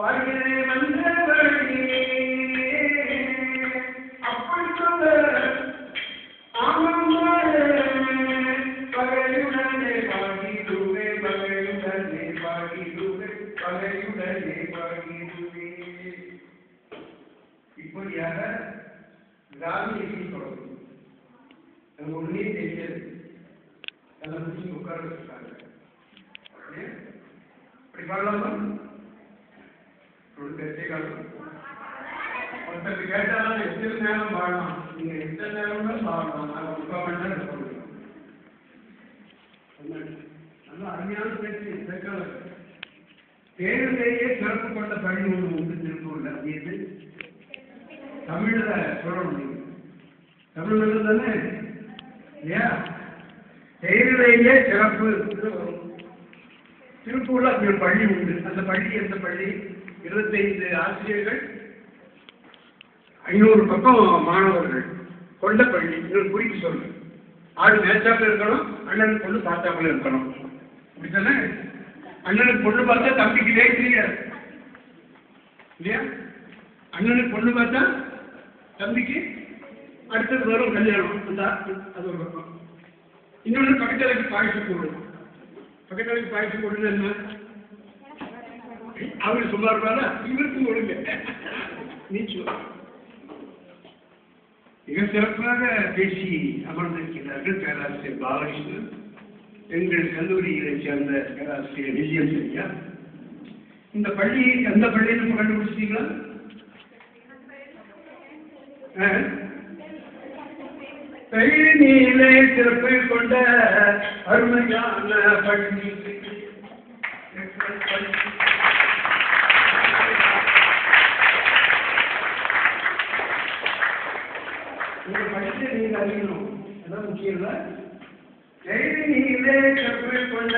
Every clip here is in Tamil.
பகிரே வந்தவழியே அப்படி சொல்ல ஆமாம்மாளே பகையுடனே பாடிடுவே பகையுடனே பாடிடுவே பகையுடனே பாடிடுவே இப்படியாக கிராமியை தொடங்கும் அது ஒன்றே தெரியாது அதை முடிச்சு உட்கார வச்சுட்டாங்க ஏன்? இப்படி பாடலாமா கொடுத்தே காலம் ஒருத்தருக்கு கேட்டாலும் எத்தனை நேரம் பாடலாம் நீங்க எத்தனை நேரம் தான் பாடலாம் நாங்கள் முக்கால் மணி நேரம் சொல்லுவோம் நல்ல அருமையான பேச்சு கேட்கல தேர்விலேயே சிறப்பு கொண்ட பள்ளி ஒன்று உண்டு திருப்பூர்ல அது எது தமிழ்ல சொல்லணும் தமிழ் தானே? இல்லையா? தேர்விலேயே சிறப்பு. திருப்பூர்ல அப்படி ஒரு பள்ளி உண்டு. அந்த பள்ளி எந்த பள்ளி. இருபத்தைந்து ஆசிரியர்கள் ஐநூறு பக்கம் மாணவர்கள் கொண்ட பள்ளி. இன்னொரு குறிப்பு சொல்றேன் ஆடு மேய்ச்சாப்புல இருக்கணும் அண்ணன் கொண்டு பார்த்தாப்புல இருக்கணும். அப்படித்தானே? அண்ணனுக்கு பொண்ணு பார்த்தா தம்பிக்கு லேட் தெரியாது இல்லையா? அண்ணனுக்கு பொண்ணு பார்த்தா தம்பிக்கு அடுத்தது வரும் கல்யாணம். அந்த அது ஒரு பக்கம். இன்னொன்று பக்கத்தலைக்கு பாயசம் போடணும் பக்கத்தலைக்கு பாயசம் போடுறது என்ன? அவரு சும்மா இருப்பாரா? இவருக்கும் ஒழுங்கு நீ சொல்லு மிக சிறப்பாக பேசி அமர்ந்திருக்கிறார்கள் பேராசிரியர் பாலகிருஷ்ணன். எங்கள் கல்லூரிகளைச் சேர்ந்த பேராசிரியர் விஜயம் சரியா இந்த பள்ளி எந்த பள்ளியில் நம்ம கண்டுபிடிச்சிட்டீங்களா? பெயரிலே சிறப்பு கொண்ட அருமையான பள்ளி. உங்க படிச்சு நீங்க அறியணும். அதான் முக்கியம் இல்லை. பெயரிலே சிறப்பு கொண்ட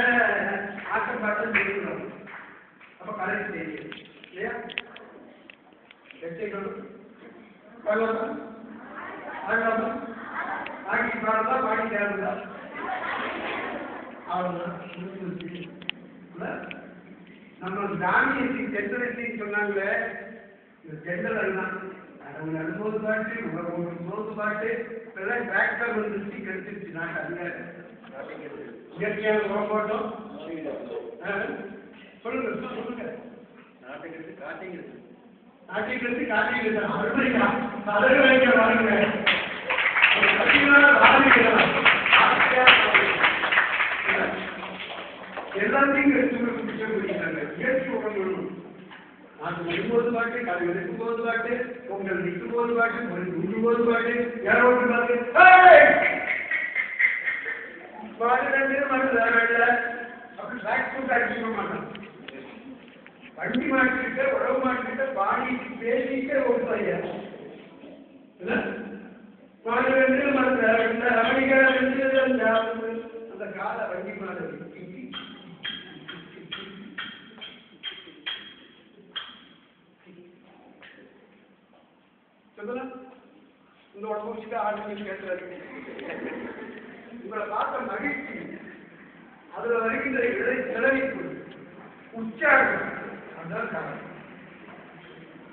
ஆக்கப்பட்ட நிறுவனம் அப்போ கரெக்ட் தெரியும் இல்லையா? எச்சைகள் பாடலாமா பாடலாமா பாடி பாடலா பாடி தேடலா அவ்வளவுதான். நம்ம தானியத்தின் தென்னரசின்னு சொன்னாங்களே இந்த தென்னல் எல்லாம் அவங்க நடும்போது பாட்டு உங்களை ஓட்டும் போது பாட்டு. இப்பெல்லாம் டிராக்டர் வந்துருச்சு கெடுத்துருச்சு நாட்டு அதிகாரம் இயற்கையான உரம் போட்டோம். ஆ? சொல்லுங்க சொல்லுங்க. நாட்டுக்கு காட்டிக்கிறது காட்டிக்கிறது அருமையா தலைவர் வைக்க வாருங்க. எல்லாத்தையும் இயற்கை உடம்பு அது வரும்போது பாட்டு கதை பொங்கல் நிற்கும் போது பாட்டு போது பாட்டு யாரோட்டு பாட்டு ஏய்! பாடு ரெண்டு மணி நேரம் அப்படி ட்ராக் போட்டு அடிச்சுக்க மாட்டான் வண்டி மாட்டிக்கிட்ட உழவு மாட்டிக்கிட்ட பாடிட்டு பேசிக்கிட்டே ஓடுவாங்க பாடு ரெண்டு மணி நேரம் அமெரிக்கா ரெண்டு அந்த கால உங்களை பார்த்த மகிழ்ச்சி அதுல வருகின்ற இடை செலவிப்பு உற்சாகம் அதுதான் காரணம்.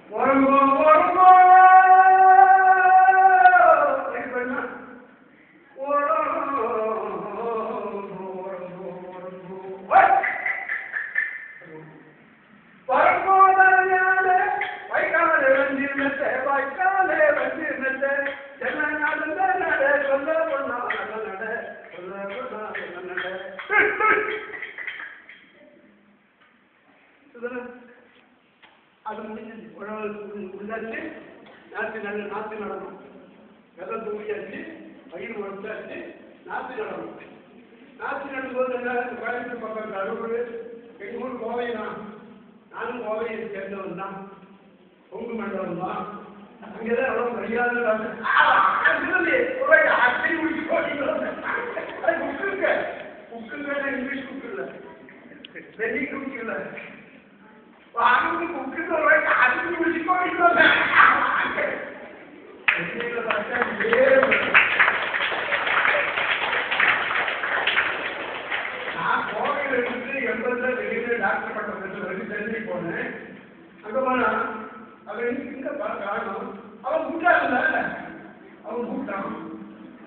வரும்போது வரும்போது எப்படி பண்ணா? உறங்கோ, உறங்கோ, உறங்கோ. ஓய்! வரும்போதறியாத வைக்காலே வந்திருந்த வைக்காலே வந்திருந்த என்ன நடந்த நட சொல்ல பொண்ணா நல்ல நட சொல்ல பொண்ணா நல்ல நட சுதரா, அது முடிஞ்சது உழவு உள்ளாச்சு நாற்று நல்ல நாற்று நடணும் விதை தூக்கியாச்சு பயிர் உழைச்சாச்சு நாற்று நடணும் நாற்று நடும்போது என்ன கோயம்புத்தூர் பக்கம் கரூர் எங்கள் ஊர் கோவை தான் நானும் கோவையை சேர்ந்தவன் தான் கொங்கு மண்டலம் தான் அங்கேதான் எவ்வளோ மரியாதை இங்கிலீஷ் குக்கு இல்லை. டெல்லி குக்கு இல்லை. வாங்க குக்கு அதுக்கு முடிச்சு நான் கோவையில் இருந்து எண்பதுல வெளியில டாக்டர் பட்டம் சென்னை போனேன். போனா அவன் இங்க காணும் அவன் கூட்டான்ல அவன் கூட்டான்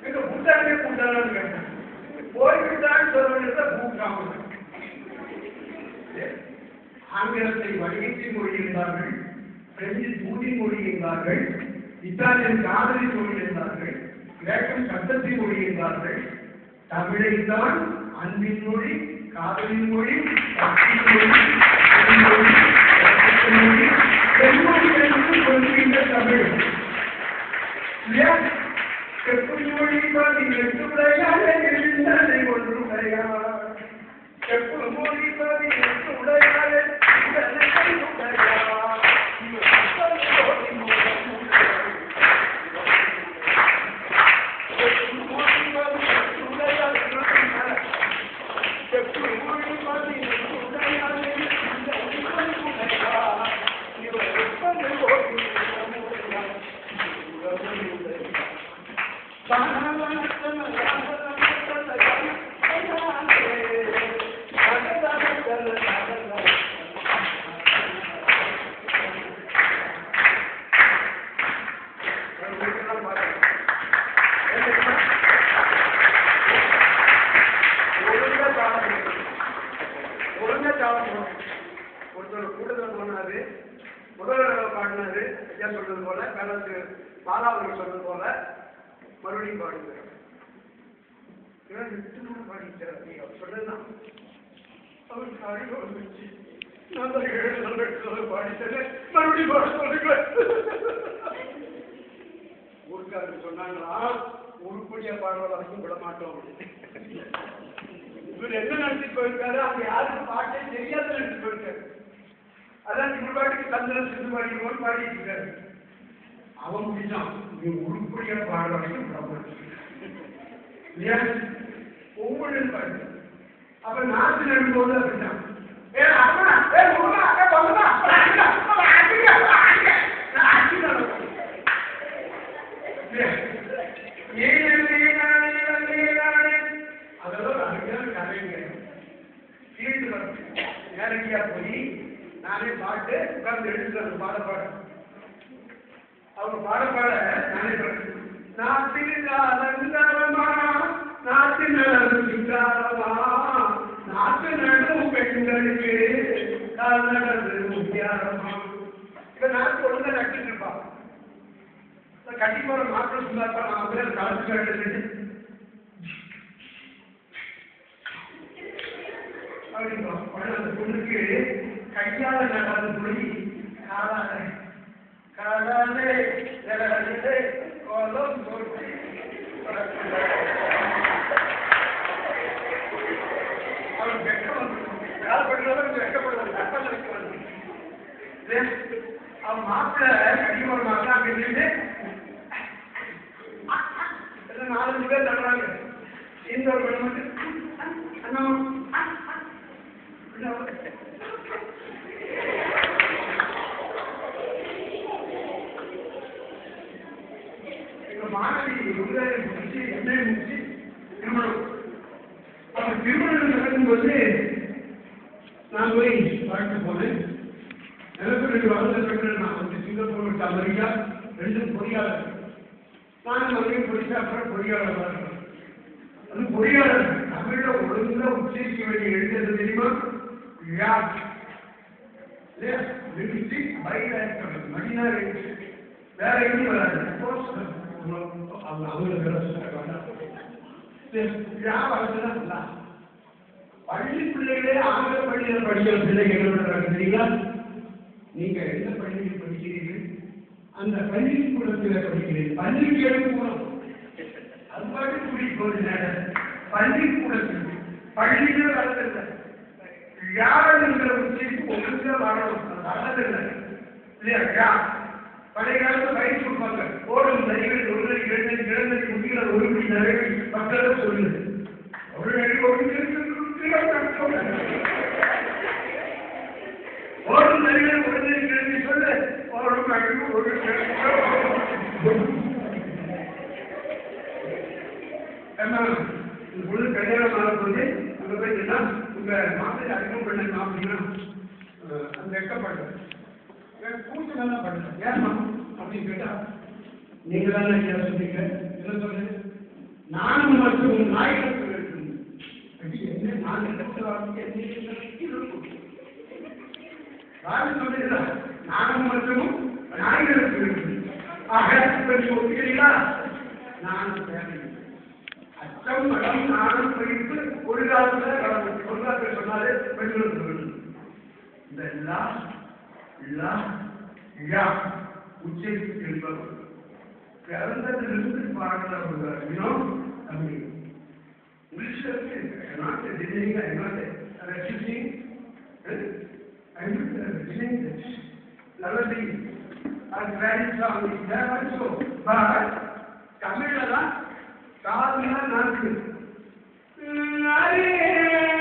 எங்க கூட்டானே கூட்டானு கேட்டான் போய்விட்டான்னு சொல்ல வேண்டியதை கூட்டான் ஆங்கிலத்தை வடிகட்டி மொழிகின்றார்கள் பிரெஞ்சு தூதி மொழிகின்றார்கள் இத்தாலியன் காதலி மொழிகின்றார்கள் கிரேக்கம் சட்டத்தை மொழிகின்றார்கள் தமிழை தான் அன்பின் மொழி காதலின் மொழி பக்தியின் மொழி செம்மொழி, ரத்தத்தின் மொழி செம்மொழி என்று சொல்கின்ற தமிழ். இல்லையா? எப்படி மொழிதான் நீங்கள் உடையாத எழுந்ததை ஒன்றுடையா எப்படி மொழிதான் நீங்கள் உடையாத ஐயா சொல்றது போல பேரரசு பாலா அவர்கள் சொல்றது போல மறுபடியும் பாடுங்க நிச்சயமாக பாடிச்சார் நீங்க சொன்னதுதான் அவருக்கு அறிவு வந்துச்சு நான் தான் ஏழு நாள் எட்டு நாள் பாடித்தேன். மறுபடியும் பாட சொல்லுங்க. ஊருக்காரர் சொன்னாங்களா உருப்படியா பாடுற வரைக்கும் விட மாட்டோம். அப்படின்னு. இவர் என்ன நினைச்சிட்டு போயிருக்காரு? அவங்க யாருக்கும் பாட்டே தெரியாத நினைச்சிட்டு போயிருக்காரு. அதான் இவர் பாட்டுக்கு சந்திரன் சிந்து பாடிக்கிறோம் பாடிட்டு இருக்காரு. அவன் முடிச்சான் நீ உருப்படியா பாடுற வரைக்கும் விட ஒவ்வொரு பாடு அப்ப நாட்டு நடும்போது ஏ அம்மா ஏ உமா ஏ பம்மா அடிங்க அடிங்க அடிங்க நான் அடிங்க அதெல்லாம் அருமையான கதைங்க ஃபீல்டு ஒர்க் நேரடியா போய் நானே பாட்டு உட்கார்ந்து எழுதுறது பாட பாட அவங்க பாட பாட நானே பாடுறேன் நாட்டில் அலங்காரமா நாட்டு நலங்காரமா நாட்டு நடும் பெண்களுக்கு கால்நடது முக்கியாரமா இப்ப நாட்டு ஒழுங்கா நட்டுட்டு இருப்பான் கண்டிப்பா ஒரு மாற்றம் சொன்னாப்பா நான் வந்து கலந்து கட்டுறது அப்படிங்களா அந்த பொண்ணுக்கு கையால நடாத மொழி காலால காலாலே நிலவிலே கோலம் போட்டு அவன் வெட்கம் யார் பண்ணுறதும் வெட்கப்படுவது கட்டம் இருக்கிறது அவன் மாப்பிள்ள கடிமரம் மாப்பிள்ள அங்க நின்று எல்லாம் நாலஞ்சு பேர் தடுறாங்க இந்த ஒரு பெண் மட்டும் அண்ணா எங்க மாணவி உங்களை முடிச்சு என்னை முடிச்சு திருமணம் அப்ப திருமணம் நடக்கும்போது நான் போய் வாழ்க்கை போனேன் எனக்கு ரெண்டு வருஷம் நான் வந்து சிங்கப்பூர் அமெரிக்கா ரெண்டும் பொறியாளர் அப்புறம் பொறியாளர் அது பொறியாளர் தமிழ்ல ஒழுங்கா உச்சரிக்க வேண்டிய எழுதுறது தெரியுமா? யா லிப்ஸ்டிக் பைலாக்டர் வேற எங்கேயும் வராது. அவங்க அவங்க பள்ளி பிள்ளைகளே ஆங்கில பள்ளியில் படிக்கிற பிள்ளைகள் என்ன பண்றாங்க தெரியுங்களா? நீங்க எந்த பள்ளியில் படிக்கிறீர்கள்? அந்த பள்ளிக்கூடத்தில் படிக்கிறீர்கள். கூடம் அது பாட்டு கூட்டிட்டு போகுது நேரம் பள்ளிக்கூடத்தில் பள்ளிகள் வளர்தில்லை யாருங்கிற உச்சரிப்பு ஒழுங்கா வாழணும் அது வளர்தில்லை இல்லையா? யா பழைய காலத்துல பயிற்சி கொடுப்பாங்க. ஓடும் நதிகள் ஒரு நதி இரண்டு நதி இரண்டு நதி முக்கிய ஒரு மணி நிறைவு மக்களும் சொல்லுது ஒரு நதி ஒரு ஓடும் நதிகள் ஒரு நதி இரண்டு சொல்ல. ஓடும் நதி ஒரு ஏம்மா, இந்த பொண்ணு கல்யாணம் ஆகும்போது அங்க போய் நின்னா, உங்க மாப்பிள்ளை அறிமுகம் பண்ண அப்படின்னா அந்த வெக்கப்பட்டது நல்லா பண்ணுறேன் ஏமா அப்படின்னு கேட்டா நீங்க தானே ஐயா சொன்னீங்க என்ன சொல்றது நானும் மற்றும் நாயகத்தில் இருக்கணும் என்ன நான் இடத்துல வாழ்க்கை ராஜு சொல்லுகிறா நானும் மற்றும் நாயகத்தில் இருக்கணும் ஆக இப்ப ஒத்துக்கிறீங்களா நானும் தேவை அச்சம் மடம் நானும் படித்து ஒரு காலத்துல கடவுள் ஒரு சொன்னாலே பெண்களுக்கு இந்த லா லா யா என்பவர் Parents are a little bit part of, uh, you know, I mean, English is I cannot say denying, I cannot say refusing. I am denying this. Lovely. And very strong is there also. But, Tamil, Tamil, Tamil, Tamil, Tamil,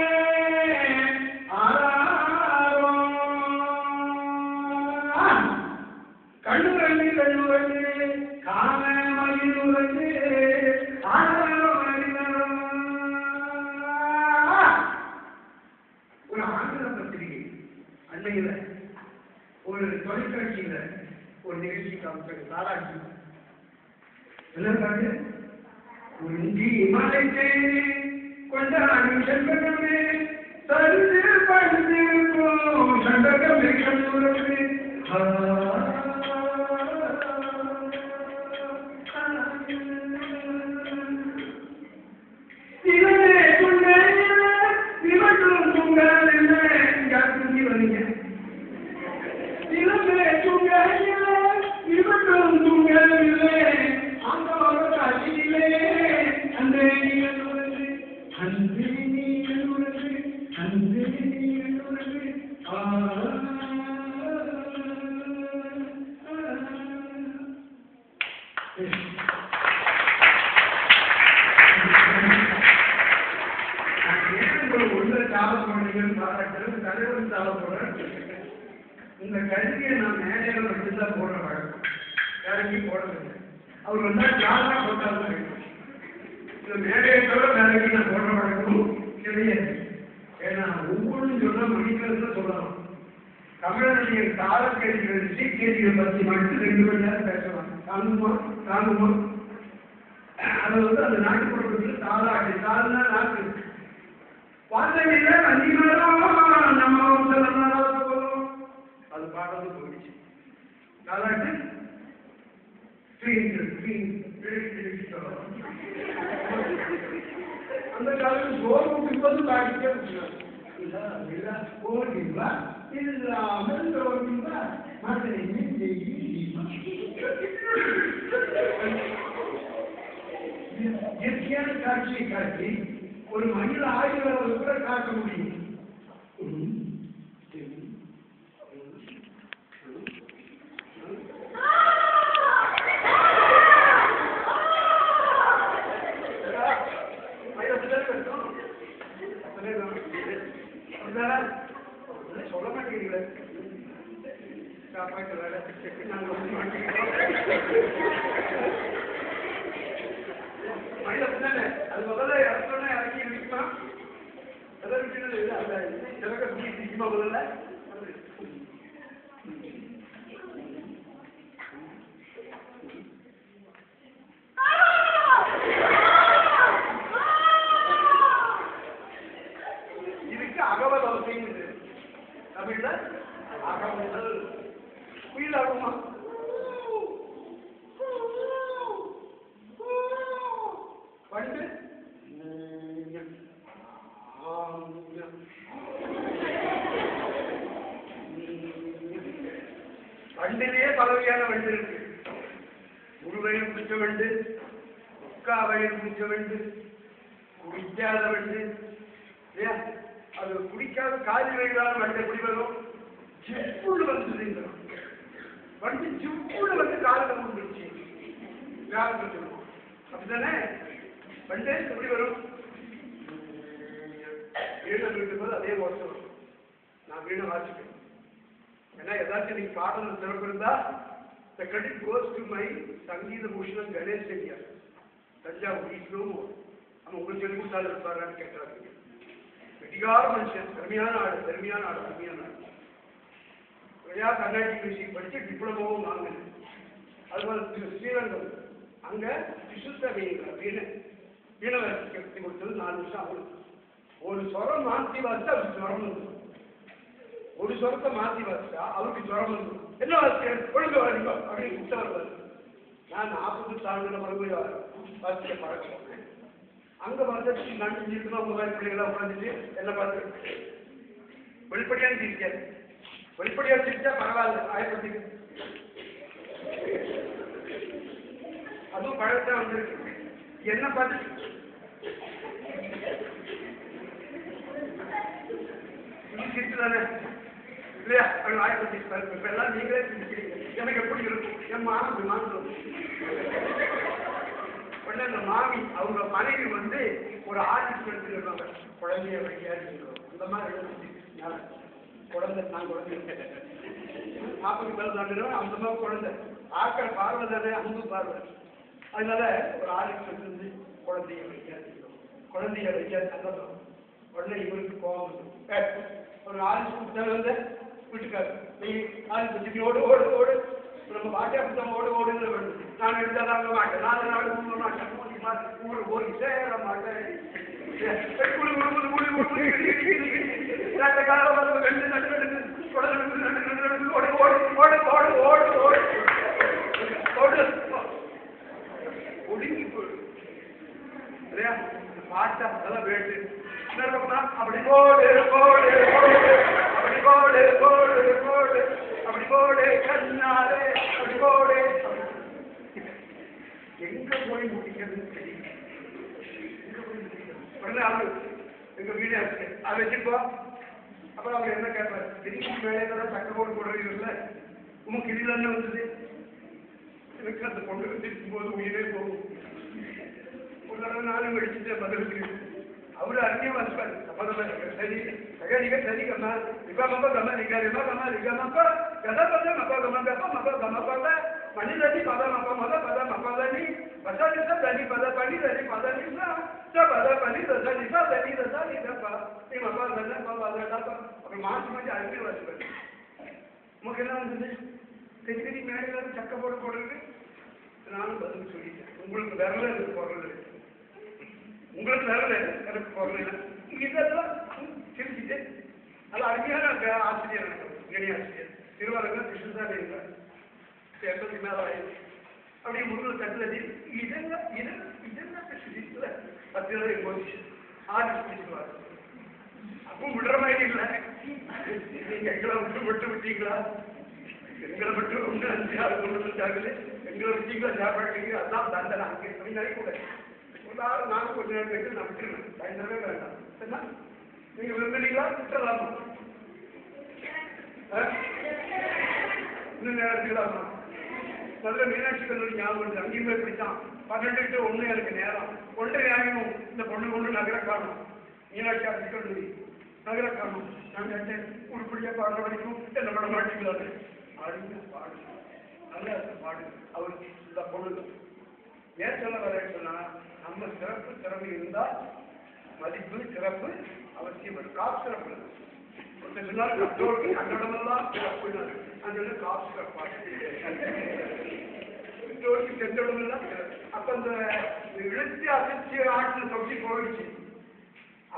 என்ன பாட்டு ஏன்னா ஒவ்வொன்றும் சொன்னா மணிக்கணக்கில் சொல்லலாம் தமிழனுடைய காலக்கேள்விகள் சீக்கியர்கள் பற்றி மட்டும் ரெண்டு மணி நேரம் பேசலாம் தாங்குமா தாங்குமா அது வந்து அந்த நாட்டுப்புறத்தில் தாளாட்டு தாள்னா நாட்டு. வார்த்தையில நம்ம அது பாடுறது போயிடுச்சு. தாளாட்டு அந்த காலத்தில் சோறு ஊட்டும்போது இருக்கிறாங்க இல்ல இல்ல ஓடிவா இல்லாமல் ஓடிவா மகனை இயற்கையான காட்சியை காட்டி ஒரு மனித ஆய்வாளர் கூட காட்ட முடியும் சொல்ல மாட்டேங்கிறீங்களே காப்பாற்ற வேலை நாங்கள் வந்து மாட்டேங்கிறோம் மனித பின்னால அது முதல்ல இறக்கணும்னா இறக்கி நிற்குமா எதை விட்டுனது இல்லை அந்த இறக்க பிடி நிற்குமா முதல்ல இதுக்கு அகவல் அவசியம் தமிழ்ல அகவல் குயில் ஆகுமா வண்டு வண்டிலேயே பல வகையான வண்டு இருக்கு முழுவையும் பிடிச்ச வண்டு முக்காவையும் பிடிச்ச வண்டு குடிக்காத வண்டு இல்லையா? அது குடிக்காத காதி வைகளான வண்டு எப்படி வரும்? ஜிப்புள்ள வந்து வண்டி ஜிப்புள்ள வந்து காலில் வந்துருச்சு வியாபாரம் சொல்லுவோம் அப்படிதானே வண்டே எப்படி வரும்? வீணை வீட்டும் போது அதே ஓசை நான் வீணை வாசிப்பேன் ஏன்னா ஏதாச்சும் நீங்க பாடல் சிறப்பு இருந்தா the credit goes to my சங்கீத பூஷணம் கணேஷ் செட்டியார் தஞ்சாவூர் இஸ்லோமோ உங்களுக்கு எதுவும் கொடுத்தாலும் இருப்பாரான்னு கேட்டாரு வெட்டிகார மனுஷன் பெருமையான ஆடு பெருமையான ஆடு பெருமையான ஆடு விழா கர்நாடிக் மியூசிக் படித்து டிப்ளமாவும் வாங்கினேன். அதுபோல் திரு ஸ்ரீரங்கம். அங்கே விசுத்த வீணை. வீணை வீணை கட்டி கொடுத்தது நாலு வருஷம் ஆகும் ஒரு சொரம் மாற்றி வாசித்தா அவருக்கு ஜுரம் வந்துடும் ஒரு சொரத்தை மாற்றி வாசித்தா அவருக்கு ஜுரம் வந்துடும் என்ன வாசிக்க ஒழுங்கு வாசிக்கோ அப்படின்னு கூப்பிட்டு வருவார் நான் நாற்பது தாண்டுல மறுபடியும் வாசிக்க பழக்கம். அங்கே பார்த்து நண்டு இருக்கணும் உங்க மாதிரி பிள்ளைங்களாம் உட்காந்துட்டு என்ன பார்த்து வெளிப்படையான சிரிக்காது வெளிப்படையாக சிரிச்சா பரவாயில்ல. ஆயிரத்தி அதுவும் பழத்தான் வந்துருக்கு. என்ன பார்த்து சிரிச்சு தானே இல்லையா? அது ஆயிரத்தி இப்ப எல்லாம் நீங்களே சிரிக்கிறீங்க. எனக்கு எப்படி இருக்கும்? என் மாமி மாமி உடனே மாமி அவங்க மனைவி வந்து ஒரு ஆர்டிஸ்ட் எடுத்துருக்காங்க குழந்தைய வைக்காது அந்த மாதிரி குழந்தை நான் குழந்தை. நாற்பது பேர் தாண்டினா அந்த மாதிரி குழந்தை. ஆக்கிற பார்வை தானே அன்பு பார்வை. அதனால ஒரு ஆர்டிஸ்ட் இருந்து குழந்தைய வைக்காது குழந்தைய வைக்காது நல்லதும் உடனே இவருக்கு கோபம் ஒரு ஆர்டிஸ்ட் கூப்பிட்டாங்க வந்து வீட்டுக்காரு நீ ஆர்டிஸ்ட் ஓடு ஓடு ஓடு. நம்ம பாட்டியா புத்தகம் ஓடு ஓடுன்னு வேணும் நான் எடுத்தா தாங்க மாட்டேன் நாலு நாள் மூணு மாட்டேன் மூணு மாட்டேன் ஊரு போய் சேர மாட்டேன். குழு குழு குழு குழு குழு காலம் ரெண்டு நடு நடு குடல் நடு நடு நடு ஓடு ஓடு ஓடு ஓடு ஓடு ஓடு. ஓடு. ஒடுங்கி பாட்டா அதெல்லாம் அப்படி போடு போடு போடு. அப்படி போடு போடு போடு. அப்படி போடு கண்ணாலே அப்படி போடு எங்க போய் முடிக்கிறதுன்னு தெரியல எங்க போய் முடிக்கிறது உடனே அவரு எங்க வீடு இருக்கு அதை வச்சுப்போ அப்புறம் அவர் என்ன கேட்பார் திருப்பி மேலே தான் சக்கரை போட்டு போடுறீங்கல்ல உனக்கு இதுல என்ன வந்தது எனக்கு அந்த பொண்ணு இருக்கும் போது உயிரே போகும் ஒரு தடவை நானும் வெடிச்சுட்டு பதிலுக்கு அவரு அருமையா வாசிப்பாரு சம்மதமா இருக்கு சரி சகரிக சரி கம்மா ரிகா மப்ப கம்மா ரிகா ரிமா கம்மா ரிகா மப்ப கதா பத மப்ப கம்மா கப்ப மப்ப கம்மா தனி பத மப்ப மத பத மப்ப தனி பச நிச தனி பத பனி தனி பத நிச ச பத பனி தச நிச தனி தச நி கப்ப நீ மப்ப தன ப அப்புறம் மாசி என்ன தெரி தெரி மேடையில போட்டு போடுறது நானும் பதில் சொல்லிட்டேன். உங்களுக்கு விரல போடுறது உங்களுக்கு விரல எனக்கு குரல் இதெல்லாம் சிரிச்சுட்டு அது அருமையான ஆசிரியர் எனக்கு கணி ஆசிரியர். திருவாரூர் கிருஷ்ணசாமி இருந்தார். எண்பத்தி மேலே ஆயிடுச்சு. அப்படியே முருகன் தட்டுல இதெல்லாம் இதெல்லாம் இதெல்லாம் சிரிக்கல பத்து நாள் போச்சு. ஆர்டிஸ்ட் பிடிச்சுவார் அப்பவும் விடுற மாதிரி இல்லை. நீங்க எங்களை விட்டு விட்டு விட்டீங்களா? எங்களை விட்டு ஒன்று அஞ்சு ஆறு கொண்டு வந்துட்டாங்களே எங்களை விட்டீங்களா? சாப்பாட்டுக்கு அதான் தண்டனை. அங்கே அப்படி நினைக்கூட ஒரு நாங்கள் நானும் கொஞ்ச நேரம் கேட்டு நான் விட்டுருவேன். பயந்தரவே வேண்டாம். என்ன நீங்கள் விரும்புறீங்களா? விட்டுறலாமா? ஆ? இன்னும் நேரம் இருக்கலாமா முதல்ல மீனாட்சி கல்லூரி ஞாபகம் வருது அங்கேயும் போய் பிடிச்சான். பன்னெண்டு டு ஒன்று எனக்கு நேரம். ஒன்றரை ஆகியும் இந்த பொண்ணு கொண்டு நகர காணும். மீனாட்சி அரசு கல்லூரி. நகர காணும். நான் கேட்டேன். உருப்படியாக பாடுற வரைக்கும் என்ன பண்ண மாட்டேங்கிறாரு பாடுங்க பாடு. நல்லா இருக்கு பாடு. அவருக்கு இந்த பொண்ணு. ஏன் சொல்ல வரேன்னு சொன்னா நம்ம சிறப்பு திறமை இருந்தால் மதிப்பு சிறப்பு அவசியம் காப் சிறப்பு இல்லை. ஒருத்தர் சொன்னார் கட்டோடு கன்னடமெல்லாம் சிறப்பு அந்த காசு சிறப்பாக ஜோடிக்கு சென்றவங்கெல்லாம் அப்ப அந்த இழுத்து அசைச்சு ஆட்டின தொட்டி போயிடுச்சு.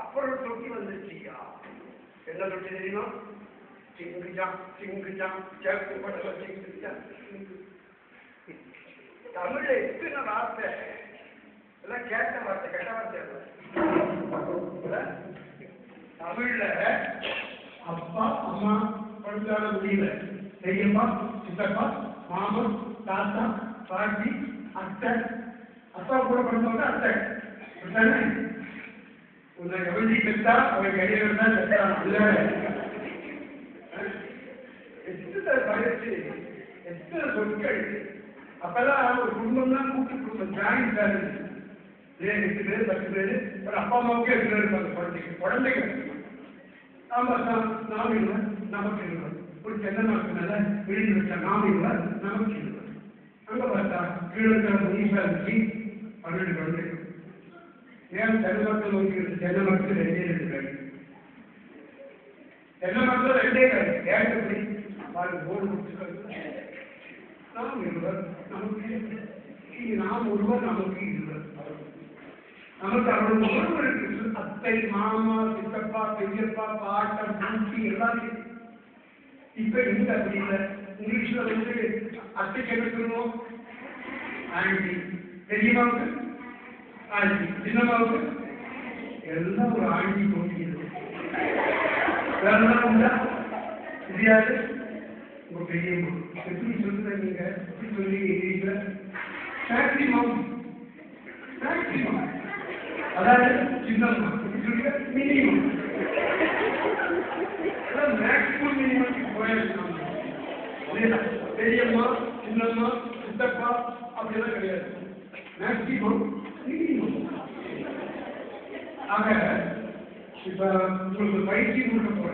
அப்புறம் தொட்டி வந்துருச்சுயா என்ன தொட்டி தெரியுமா? சிங்குஜாம் சிங்குஜாம் சேப்பு படல சிங்குஜாம் சிங்கு. எத்தனை வார்த்தை? இதெல்லாம் கேட்ட வார்த்தை கெட்ட வார்த்தை தமிழ்ல அப்பா அம்மா படுத்தாத முடியல பெரியம்மா சித்தப்பா மாமன் தாத்தா பாட்டி அத்தை. அப்பா கூட பிறந்தவங்க அத்தை. அப்படித்தானே? உன்னை எவஞ்சி பெற்றா அவன் கையில் இருந்தா செத்தான் இல்ல. எத்தனை பயிற்சி எத்தனை சொற்கள்? அப்பெல்லாம் ஒரு குடும்பம் தான் கூட்டு குடும்பம் ஜாயின் ஃபேமிலி ஏன் எட்டு பேர் பத்து பேர்? ஒரு அப்பா அம்மாவுக்கு எட்டு பேர் இருப்பாங்க. குழந்தைங்க குழந்தைங்க. நாம நாம் இல்லை நமக்கு இருவர். ஒரு சென்னமாக்கு மேல விழுந்து விட்ட நாம் இல்லை நமக்கு இருவர். அங்கே பார்த்தா கீழே இருக்கிற முனிஷா இருந்துச்சு பன்னெண்டு குழந்தைகள் ஏன் தென்னை மக்கள் நோக்கி தென்னை மக்கள் ரெண்டே ரெண்டு பேர்? தென்னை மக்கள் ரெண்டே பேர். ஏன் எப்படி பாருங்க போர்டு முடிச்சுக்கிறது நாம் இருவர் நமக்கு இனி நாம் ஒருவர் நமக்கு இருவர். நமக்கு அவரோட உறவு இருக்கு. அத்தை மாமா சித்தப்பா பெரியப்பா பாட்டம் பூச்சி எல்லாத்தையும். இப்ப எங்க அப்படி இல்லை? இங்கிலீஷ்ல வந்து அத்தைக்கு என்ன சொல்லுவோம். ஆண்டி. பெரியம்மாவுக்கு? ஆண்டி. சின்னமாவுக்கு எல்லாம் ஒரு ஆண்டி போட்டியது வேற எல்லாம் உண்டா? தெரியாது. உங்க பெரியம்மா. எப்படி சொல்லுங்க நீங்க? எப்படி சொல்லி இங்கிலீஷ்ல ஃபேக்டரி மாம் ஃபேக்டரி மாம் அதாவது சின்னம்மா எப்படி சொல்லுங்க மினிமம் மேக்சிமம் மினிமம் போயிருக்கோம் பெரியம்மா சின்னம்மா சித்தப்பா அப்படியெல்லாம் கிடையாது மேக்சிமம் மினிமம் ஆக இப்ப உங்களுக்கு பயிற்சி கொடுக்க போறேன்